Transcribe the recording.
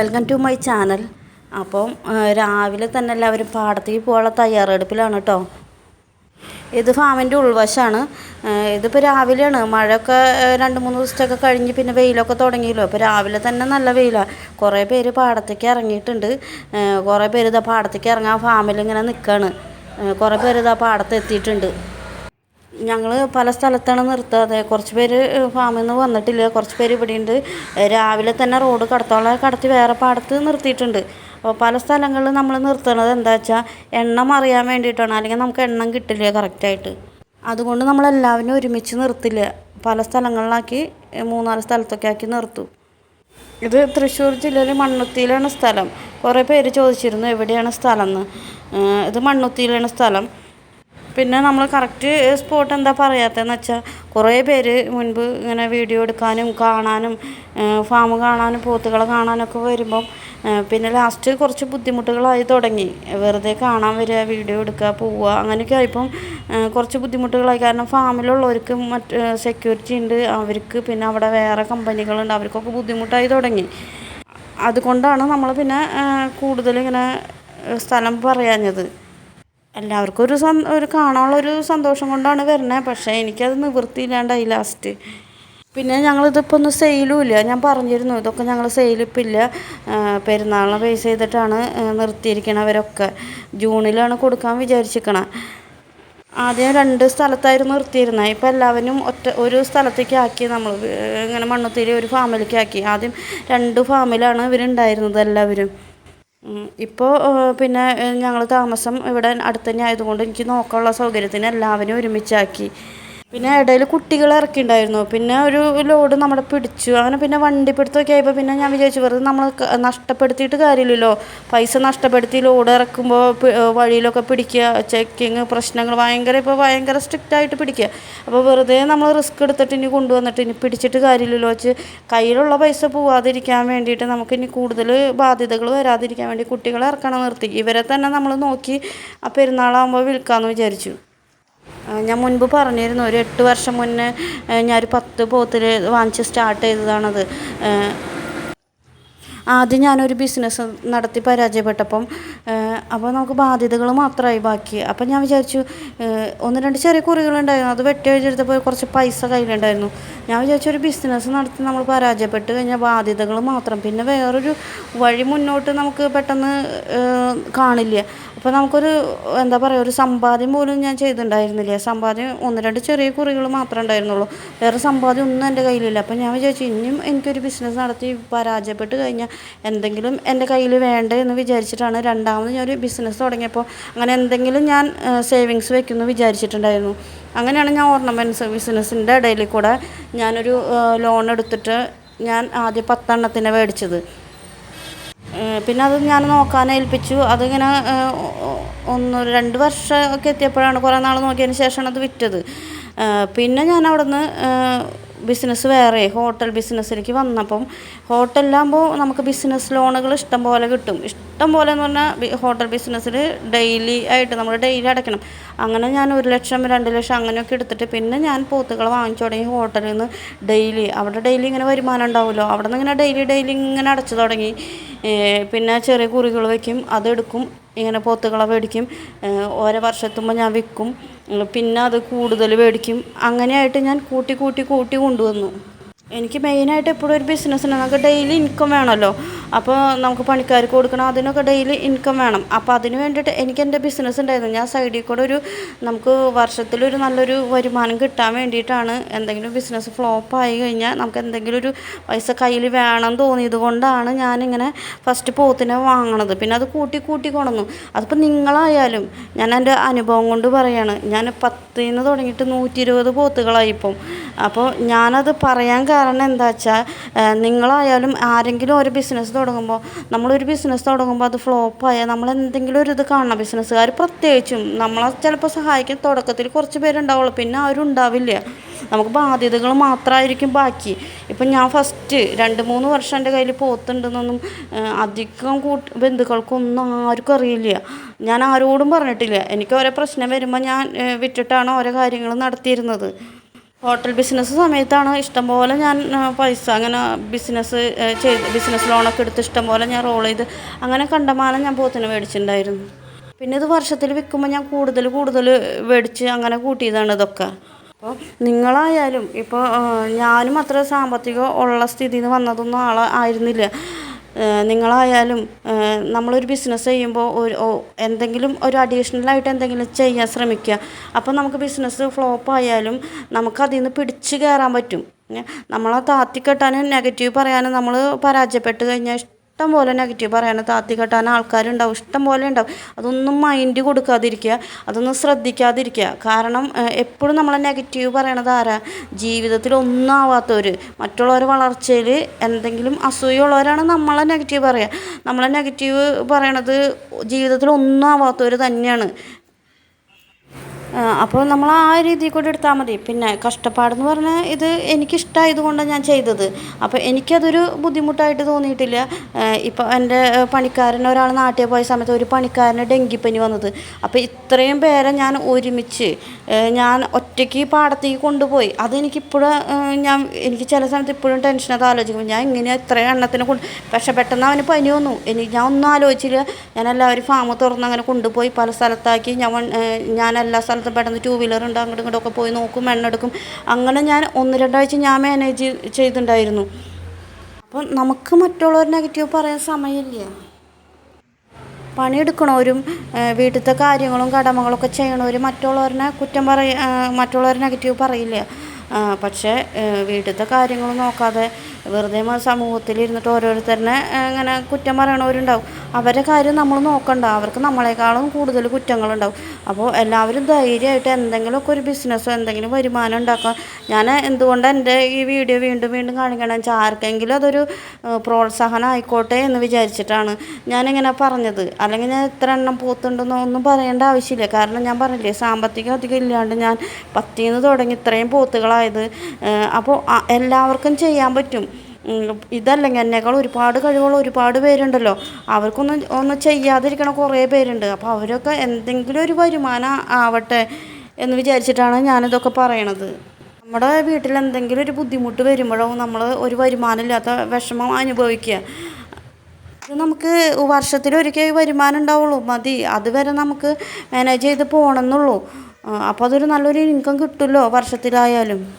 Welcome to my channel. അപ്പം രാവിലെ തന്നെ എല്ലാവരും പാടത്തേക്ക് പോകാനുള്ള തയ്യാറെടുപ്പിലാണ് കേട്ടോ ഇത് ഫാമിന്റെ ഉൾവശമാണ്. ഇതിപ്പോൾ രാവിലെയാണ്. മഴയൊക്കെ രണ്ട് മൂന്ന് ദിവസത്തൊക്കെ കഴിഞ്ഞ് പിന്നെ വെയിലൊക്കെ തുടങ്ങിയല്ലോ. അപ്പോൾ രാവിലെ തന്നെ നല്ല വെയിലാണ് കുറേ പേര് പാടത്തേക്ക് ഇറങ്ങിയിട്ടുണ്ട്. കുറേ പേര് ഇതാ പാടത്തേക്ക് ഇറങ്ങാൻ ഫാമിൽ ഇങ്ങനെ നിൽക്കുകയാണ് കുറേ പേര് ഇതാ പാടത്ത് എത്തിയിട്ടുണ്ട്. ഞങ്ങൾ പല സ്ഥലത്താണ് നിർത്താതെ. കുറച്ച് പേര് ഫാമിൽ നിന്ന് വന്നിട്ടില്ല. കുറച്ച് പേര് ഇവിടെ ഉണ്ട് രാവിലെ തന്നെ റോഡ് കടത്തോളം കടത്തി വേറെ പാടത്ത് നിർത്തിയിട്ടുണ്ട്. അപ്പോൾ പല സ്ഥലങ്ങളിൽ നമ്മൾ നിർത്തുന്നത് എന്താ വെച്ചാൽ എണ്ണം അറിയാൻ വേണ്ടിയിട്ടാണ്. അല്ലെങ്കിൽ നമുക്ക് എണ്ണം കിട്ടില്ല കറക്റ്റായിട്ട് അതുകൊണ്ട് നമ്മളെല്ലാവരും ഒരുമിച്ച് നിർത്തില്ല. പല സ്ഥലങ്ങളിലാക്കി മൂന്നാൽ സ്ഥലത്തൊക്കെ ആക്കി നിർത്തും. ഇത് തൃശ്ശൂർ ജില്ലയിൽ മണ്ണുത്തിയിലാണ് സ്ഥലം. കുറേ പേര് ചോദിച്ചിരുന്നു എവിടെയാണ് സ്ഥലം എന്ന്. ഇത് മണ്ണുത്തിയിലാണ് സ്ഥലം. പിന്നെ നമ്മൾ കറക്റ്റ് സ്പോട്ട് എന്താ പറയാത്തതെന്ന് വെച്ചാൽ കുറേ പേര് മുൻപ് ഇങ്ങനെ വീഡിയോ എടുക്കാനും കാണാനും ഫാം കാണാനും പോത്തുകളെ കാണാനൊക്കെ വരുമ്പം പിന്നെ ലാസ്റ്റ് കുറച്ച് ബുദ്ധിമുട്ടുകളായി തുടങ്ങി. വെറുതെ കാണാൻ വരിക വീഡിയോ എടുക്കുക പോവുക അങ്ങനെയൊക്കെ ആയപ്പം കുറച്ച് ബുദ്ധിമുട്ടുകളായി. കാരണം ഫാമിലുള്ളവർക്ക് മറ്റ് സെക്യൂരിറ്റി ഉണ്ട് അവർക്ക് പിന്നെ അവിടെ വേറെ കമ്പനികളുണ്ട് അവർക്കൊക്കെ ബുദ്ധിമുട്ടായി തുടങ്ങി. അതുകൊണ്ടാണ് നമ്മൾ പിന്നെ കൂടുതലിങ്ങനെ സ്ഥലം പറയാഞ്ഞത്. എല്ലാവർക്കും ഒരു ഒരു കാണാനുള്ളൊരു സന്തോഷം കൊണ്ടാണ് വരുന്നത് പക്ഷേ എനിക്കത് നിവൃത്തിയില്ലാണ്ടായി ലാസ്റ്റ് പിന്നെ ഞങ്ങളിതിപ്പോൾ ഒന്നും സെയിലും ഇല്ല. ഞാൻ പറഞ്ഞിരുന്നു ഇതൊക്കെ ഞങ്ങൾ സെയിലിപ്പോൾ ഇല്ല. പെരുന്നാളിനെ ബേസ് ചെയ്തിട്ടാണ് നിർത്തിയിരിക്കണവരൊക്കെ ജൂണിലാണ് കൊടുക്കാൻ വിചാരിച്ചിരിക്കണത് ആദ്യം രണ്ട് സ്ഥലത്തായിരുന്നു നിർത്തിയിരുന്നത് ഇപ്പം എല്ലാവരും ഒറ്റ ഒരു സ്ഥലത്തേക്ക് ആക്കി നമ്മൾ ഇങ്ങനെ മണ്ണുത്തിരി ഒരു ഫാമിലിക്ക് ആക്കി. ആദ്യം രണ്ട് ഫാമിലാണ് ഇവരുണ്ടായിരുന്നത് എല്ലാവരും. ഇപ്പോൾ പിന്നെ ഞങ്ങൾ താമസം ഇവിടെ അടുത്ത് തന്നെ ആയതുകൊണ്ട് എനിക്ക് നോക്കാനുള്ള സൗകര്യത്തിന് എല്ലാവരും ഒരുമിച്ചാക്കി. പിന്നെ ഇടയിൽ കുട്ടികളെ ഇറക്കിയിട്ടുണ്ടായിരുന്നു. പിന്നെ ഒരു ലോഡ് നമ്മുടെ പിടിച്ചു. അങ്ങനെ പിന്നെ വണ്ടി പിടുത്തമൊക്കെ ആയപ്പോൾ പിന്നെ ഞാൻ വിചാരിച്ചു വെറുതെ നമ്മൾ നഷ്ടപ്പെടുത്തിയിട്ട് കാര്യമില്ലല്ലോ. പൈസ നഷ്ടപ്പെടുത്തി ലോഡ് ഇറക്കുമ്പോൾ വഴിയിലൊക്കെ പിടിക്കുക ചെക്കിങ് പ്രശ്നങ്ങൾ ഭയങ്കര ഇപ്പോൾ ഭയങ്കര സ്ട്രിക്റ്റ് ആയിട്ട് പിടിക്കുക. അപ്പോൾ വെറുതെ നമ്മൾ റിസ്ക് എടുത്തിട്ട് ഇനി കൊണ്ടുവന്നിട്ട് ഇനി പിടിച്ചിട്ട് കാര്യമില്ലല്ലോ. വെച്ച് കയ്യിലുള്ള പൈസ പോവാതിരിക്കാൻ വേണ്ടിയിട്ട് നമുക്ക് ഇനി കൂടുതൽ ബാധ്യതകൾ വരാതിരിക്കാൻ വേണ്ടി കുട്ടികളെ ഇറക്കണം നിർത്തി. ഇവരെ തന്നെ നമ്മൾ നോക്കി ആ പെരുന്നാളാകുമ്പോൾ വിൽക്കാമെന്ന് വിചാരിച്ചു. ഞാൻ മുൻപ് പറഞ്ഞിരുന്നു ഒരു എട്ട് വർഷം മുന്നേ ഞാൻ ഒരു പത്ത് പോത്തിൽ വാങ്ങിച്ച് സ്റ്റാർട്ട് ചെയ്തതാണത്. ആദ്യം ഞാനൊരു ബിസിനസ് നടത്തി പരാജയപ്പെട്ടപ്പം അപ്പോൾ നമുക്ക് ബാധ്യതകൾ മാത്രമായി ബാക്കി. അപ്പം ഞാൻ വിചാരിച്ചു ഒന്ന് രണ്ട് ചെറിയ കുറികളുണ്ടായിരുന്നു അത് വെട്ടി വെച്ചെടുത്തപ്പോൾ കുറച്ച് പൈസ കയ്യിലുണ്ടായിരുന്നു. ഞാൻ വിചാരിച്ചു ഒരു ബിസിനസ് നടത്തി നമ്മൾ പരാജയപ്പെട്ട് കഴിഞ്ഞാൽ ബാധ്യതകൾ മാത്രം. പിന്നെ വേറൊരു വഴി മുന്നോട്ട് നമുക്ക് പെട്ടെന്ന് കാണില്ല. അപ്പോൾ നമുക്കൊരു എന്താ പറയുക ഒരു സമ്പാദ്യം പോലും ഞാൻ ചെയ്തിട്ടുണ്ടായിരുന്നില്ല. സമ്പാദ്യം ഒന്ന് രണ്ട് ചെറിയ കുറികൾ മാത്രമേ ഉണ്ടായിരുന്നുള്ളൂ. വേറെ സമ്പാദ്യം ഒന്നും എന്റെ കയ്യിലില്ല. അപ്പോൾ ഞാൻ വിചാരിച്ചു ഇനിയും എനിക്കൊരു ബിസിനസ് നടത്തി പരാജയപ്പെട്ട് കഴിഞ്ഞാൽ എന്തെങ്കിലും എന്റെ കയ്യിൽ വേണ്ടേ എന്ന് വിചാരിച്ചിട്ടാണ് രണ്ടാമത് ഞാൻ ഒരു ബിസിനസ് തുടങ്ങിയപ്പോൾ അങ്ങനെ എന്തെങ്കിലും ഞാൻ സേവിങ്സ് വെക്കുമെന്ന് വിചാരിച്ചിട്ടുണ്ടായിരുന്നു. അങ്ങനെയാണ് ഞാൻ ഓർണമെന്റ്സ് ബിസിനസ്സിന്റെ ഇടയിൽ കൂടെ ഞാനൊരു ലോൺ എടുത്തിട്ട് ഞാൻ ആദ്യം പത്തെണ്ണത്തിനെ മേടിച്ചത്. പിന്നെ അത് ഞാൻ നോക്കാൻ ഏൽപ്പിച്ചു. അതിങ്ങനെ ഒന്ന് രണ്ട് വർഷമൊക്കെ എത്തിയപ്പോഴാണ് കുറേ നാൾ നോക്കിയതിന് ശേഷമാണ് അത് വിറ്റത്. പിന്നെ ഞാൻ അവിടെ നിന്ന് ബിസിനസ് വേറെ ഹോട്ടൽ ബിസിനസ്സിലേക്ക് വന്നപ്പം ഹോട്ടലിലാകുമ്പോൾ നമുക്ക് ബിസിനസ് ലോണുകൾ ഇഷ്ടം പോലെ കിട്ടും. ഇഷ്ടം പോലെ എന്ന് പറഞ്ഞാൽ ഹോട്ടൽ ബിസിനസ്സിൽ ഡെയിലി ആയിട്ട് നമ്മൾ ഡെയിലി അടയ്ക്കണം. അങ്ങനെ ഞാൻ ഒരു ലക്ഷം രണ്ട് ലക്ഷം അങ്ങനെയൊക്കെ എടുത്തിട്ട് പിന്നെ ഞാൻ പോത്തുകൾ വാങ്ങിച്ചു തുടങ്ങി ഹോട്ടലിൽ നിന്ന് ഡെയിലി അവിടെ ഡെയിലി ഇങ്ങനെ വരുമാനം ഉണ്ടാവുമല്ലോ. അവിടെ നിന്ന് ഇങ്ങനെ ഡെയിലി ഡെയിലി ഇങ്ങനെ അടച്ചു തുടങ്ങി. പിന്നെ ചെറിയ കുറികൾ വയ്ക്കും അതെടുക്കും ഇങ്ങനെ പോത്തുകളെ മേടിക്കും. ഓരോ വർഷത്തുമ്പോൾ ഞാൻ വിൽക്കും പിന്നെ അത് കൂടുതൽ മേടിക്കും. അങ്ങനെയായിട്ട് ഞാൻ കൂട്ടി കൂട്ടി കൂട്ടി കൊണ്ടുവന്നു. എനിക്ക് മെയിനായിട്ട് എപ്പോഴും ഒരു ബിസിനസ്സിന് നമുക്ക് ഡെയിലി ഇൻകം വേണമല്ലോ അപ്പോൾ നമുക്ക് പണിക്കാർക്ക് കൊടുക്കണം അതിനൊക്കെ ഡെയിലി ഇൻകം വേണം. അപ്പോൾ അതിന് വേണ്ടിയിട്ട് എനിക്ക് എന്റെ ബിസിനസ് ഉണ്ടായിരുന്നു. ഞാൻ സൈഡിൽ കൂടെ ഒരു നമുക്ക് വർഷത്തിലൊരു നല്ലൊരു വരുമാനം കിട്ടാൻ വേണ്ടിയിട്ടാണ് എന്തെങ്കിലും ബിസിനസ് ഫ്ലോപ്പ് ആയി കഴിഞ്ഞാൽ നമുക്ക് എന്തെങ്കിലും ഒരു പൈസ കയ്യിൽ വേണം തോന്നിയത് കൊണ്ടാണ് ഞാനിങ്ങനെ ഫസ്റ്റ് പോത്തിനെ വാങ്ങണത്. പിന്നെ അത് കൂട്ടി കൂട്ടി കൊണന്നു അതിപ്പോൾ നിങ്ങളായാലും ഞാൻ എന്റെ അനുഭവം കൊണ്ട് പറയാണ് ഞാൻ പത്തിൽ നിന്ന് തുടങ്ങിയിട്ട് നൂറ്റി ഇരുപത് പോത്തുകളായി ഇപ്പം. അപ്പോൾ ഞാനത് പറയാൻ കാരണം എന്താ വെച്ചാൽ നിങ്ങളായാലും ആരെങ്കിലും ഒരു ബിസിനസ് തുടങ്ങുമ്പോൾ നമ്മളൊരു ബിസിനസ് തുടങ്ങുമ്പോൾ അത് ഫ്ലോപ്പായാൽ നമ്മൾ എന്തെങ്കിലും ഒരു ഇത് കാണണം ബിസിനസ്സുകാർ പ്രത്യേകിച്ചും നമ്മളെ ചിലപ്പോൾ സഹായിക്കാൻ തുടക്കത്തിൽ കുറച്ച് പേരുണ്ടാവുള്ളൂ. പിന്നെ ആരും ഉണ്ടാവില്ല. നമുക്ക് ബാധ്യതകൾ മാത്രമായിരിക്കും ബാക്കി. ഇപ്പം ഞാൻ ഫസ്റ്റ് രണ്ട് മൂന്ന് വർഷം എന്റെ കയ്യിൽ പോത്തുണ്ടെന്നൊന്നും അധികം കൂട്ട് ബന്ധുക്കൾക്കൊന്നും ആർക്കും അറിയില്ല. ഞാൻ ആരോടും പറഞ്ഞിട്ടില്ല. എനിക്ക് ഓരോ പ്രശ്നം വരുമ്പോൾ ഞാൻ വിറ്റിട്ടാണ് ഓരോ കാര്യങ്ങൾ നടത്തിയിരുന്നത്. ഹോട്ടൽ ബിസിനസ് സമയത്താണ് ഇഷ്ടംപോലെ ഞാൻ പൈസ അങ്ങനെ ബിസിനസ് ചെയ്ത് ബിസിനസ് ലോണൊക്കെ എടുത്ത് ഇഷ്ടംപോലെ ഞാൻ റോൾ ചെയ്ത് അങ്ങനെ കണ്ടമാനം ഞാൻ പോത്തിന് മേടിച്ചിട്ടുണ്ടായിരുന്നു. പിന്നെ ഇത് വർഷത്തിൽ വിൽക്കുമ്പോൾ ഞാൻ കൂടുതൽ കൂടുതൽ മേടിച്ച് അങ്ങനെ കൂട്ടിയതാണ് ഇതൊക്കെ. അപ്പോൾ നിങ്ങളായാലും ഇപ്പോൾ ഞാനും അത്ര സാമ്പത്തികം ഉള്ള സ്ഥിതിയിൽ നിന്ന് വന്നതൊന്നും ആളായിരുന്നില്ല നിങ്ങളായാലും നമ്മളൊരു ബിസിനസ് ചെയ്യുമ്പോൾ ഒരു എന്തെങ്കിലും ഒരു അഡീഷണലായിട്ട് എന്തെങ്കിലും ചെയ്യാൻ ശ്രമിക്കുക. അപ്പോൾ നമുക്ക് ബിസിനസ് ഫ്ലോപ്പ് ആയാലും നമുക്ക് അതിൽ നിന്ന് പിടിച്ച് കയറാൻ പറ്റും. നമ്മളെ താത്തിക്കെട്ടാനും നെഗറ്റീവ് പറയാനും നമ്മൾ പരാജയപ്പെട്ട് കഴിഞ്ഞാൽ ഇഷ്ടം പോലെ നെഗറ്റീവ് പറയാനും താത്തി കെട്ടാൻ ആൾക്കാരുണ്ടാവും ഇഷ്ടം പോലെ ഉണ്ടാവും. അതൊന്നും മൈൻഡ് കൊടുക്കാതിരിക്കുക അതൊന്നും ശ്രദ്ധിക്കാതിരിക്കുക. കാരണം എപ്പോഴും നമ്മളെ നെഗറ്റീവ് പറയണത് ആരാ? ജീവിതത്തിൽ ഒന്നും ആവാത്തവർ മറ്റുള്ളവർ വളർച്ചയിൽ എന്തെങ്കിലും അസൂയുള്ളവരാണ് നമ്മളെ നെഗറ്റീവ് പറയുക നമ്മളെ നെഗറ്റീവ് പറയണത് ജീവിതത്തിൽ ഒന്നും ആവാത്തവർ തന്നെയാണ്. അപ്പോൾ നമ്മൾ ആ രീതിയിൽ കൂടി എടുത്താൽ മതി. പിന്നെ കഷ്ടപ്പാടെന്ന് പറഞ്ഞാൽ ഇത് എനിക്കിഷ്ടമായത് കൊണ്ടാണ് ഞാൻ ചെയ്തത്. അപ്പോൾ എനിക്കതൊരു ബുദ്ധിമുട്ടായിട്ട് തോന്നിയിട്ടില്ല. ഇപ്പോൾ എന്റെ പണിക്കാരൻ ഒരാൾ നാട്ടിൽ പോയ സമയത്ത് ഒരു പണിക്കാരന് ഡെങ്കിപ്പനി വന്നത്. അപ്പോൾ ഇത്രയും പേരെ ഞാൻ ഒരുമിച്ച് ഞാൻ ഒറ്റയ്ക്ക് പാടത്തേക്ക് കൊണ്ടുപോയി. അതെനിക്കിപ്പോഴും ഞാൻ എനിക്ക് ചില സമയത്ത് ഇപ്പോഴും ടെൻഷൻ അത് ആലോചിക്കും. ഞാൻ ഇങ്ങനെ ഇത്രയും എണ്ണത്തിനെ കൊണ്ട് പക്ഷെ പെട്ടെന്ന് അവന് പനി വന്നു. എനിക്ക് ഞാൻ ഒന്നും ആലോചിച്ചില്ല. ഞാൻ എല്ലാവരും ഫാം തുറന്ന് അങ്ങനെ കൊണ്ടുപോയി പല സ്ഥലത്താക്കി. ഞാൻ ഞാൻ എല്ലാ സ്ഥലത്തും പെട്ടെന്ന് ടൂ വീലർ ഉണ്ട് അങ്ങോട്ടും ഇങ്ങോട്ടൊക്കെ പോയി നോക്കും എണ്ണെടുക്കും അങ്ങനെ ഞാൻ ഒന്ന് രണ്ടാഴ്ച ഞാൻ മാനേജ് ചെയ്തിട്ടുണ്ടായിരുന്നു. അപ്പം നമുക്ക് മറ്റുള്ളവർ നെഗറ്റീവ് പറയാൻ സമയമില്ല. പണിയെടുക്കണവരും വീട്ടിലത്തെ കാര്യങ്ങളും കടമകളൊക്കെ ചെയ്യണവരും മറ്റുള്ളവരെ കുറ്റം പറയ മറ്റുള്ളവർ നെഗറ്റീവ് പറയില്ല. പക്ഷേ വീട്ടിലത്തെ കാര്യങ്ങൾ നോക്കാതെ വെറുതെ സമൂഹത്തിലിരുന്നിട്ട് ഓരോരുത്തരനെ ഇങ്ങനെ കുറ്റം പറയണവരുണ്ടാവും. അവരുടെ കാര്യം നമ്മൾ നോക്കണ്ട. അവർക്ക് നമ്മളെക്കാളും കൂടുതൽ കുറ്റങ്ങളുണ്ടാവും. അപ്പോൾ എല്ലാവരും ധൈര്യമായിട്ട് എന്തെങ്കിലുമൊക്കെ ഒരു ബിസിനസ്സോ എന്തെങ്കിലും വരുമാനം ഉണ്ടാക്കുക ഞാൻ എന്തുകൊണ്ട് എന്റെ ഈ വീഡിയോ വീണ്ടും വീണ്ടും കാണിക്കണം? വെച്ചാൽ ആർക്കെങ്കിലും അതൊരു പ്രോത്സാഹനം ആയിക്കോട്ടെ എന്ന് വിചാരിച്ചിട്ടാണ് ഞാനിങ്ങനെ പറഞ്ഞത്. അല്ലെങ്കിൽ ഞാൻ എത്ര എണ്ണം പോത്തുണ്ടെന്നോ ഒന്നും പറയേണ്ട ആവശ്യമില്ല. കാരണം ഞാൻ പറഞ്ഞില്ലേ സാമ്പത്തികം അധികം ഇല്ലാണ്ട് ഞാൻ പത്തിന്ന് തുടങ്ങി ഇത്രയും പോത്തുകളായത്. അപ്പോൾ എല്ലാവർക്കും ചെയ്യാൻ പറ്റും. ഇതല്ലെങ്കിൽ എന്നേക്കാൾ ഒരുപാട് കഴിവുള്ള ഒരുപാട് പേരുണ്ടല്ലോ. അവർക്കൊന്നും ഒന്നും ചെയ്യാതിരിക്കണ കുറേ പേരുണ്ട്. അപ്പോൾ അവരൊക്കെ എന്തെങ്കിലും ഒരു വരുമാനം ആവട്ടെ എന്ന് വിചാരിച്ചിട്ടാണ് ഞാനിതൊക്കെ പറയണത്. നമ്മുടെ വീട്ടിൽ എന്തെങ്കിലും ഒരു ബുദ്ധിമുട്ട് വരുമ്പോഴോ നമ്മൾ ഒരു വരുമാനമില്ലാത്ത വിഷമം അനുഭവിക്കുക. ഇത് നമുക്ക് വർഷത്തിലൊരിക്കൽ വരുമാനം ഉണ്ടാവുള്ളൂ. മതി. അതുവരെ നമുക്ക് മാനേജ് ചെയ്ത് പോകണമെന്നുള്ളൂ. അപ്പോൾ അതൊരു നല്ലൊരു ഇൻകം കിട്ടുമല്ലോ വർഷത്തിലായാലും.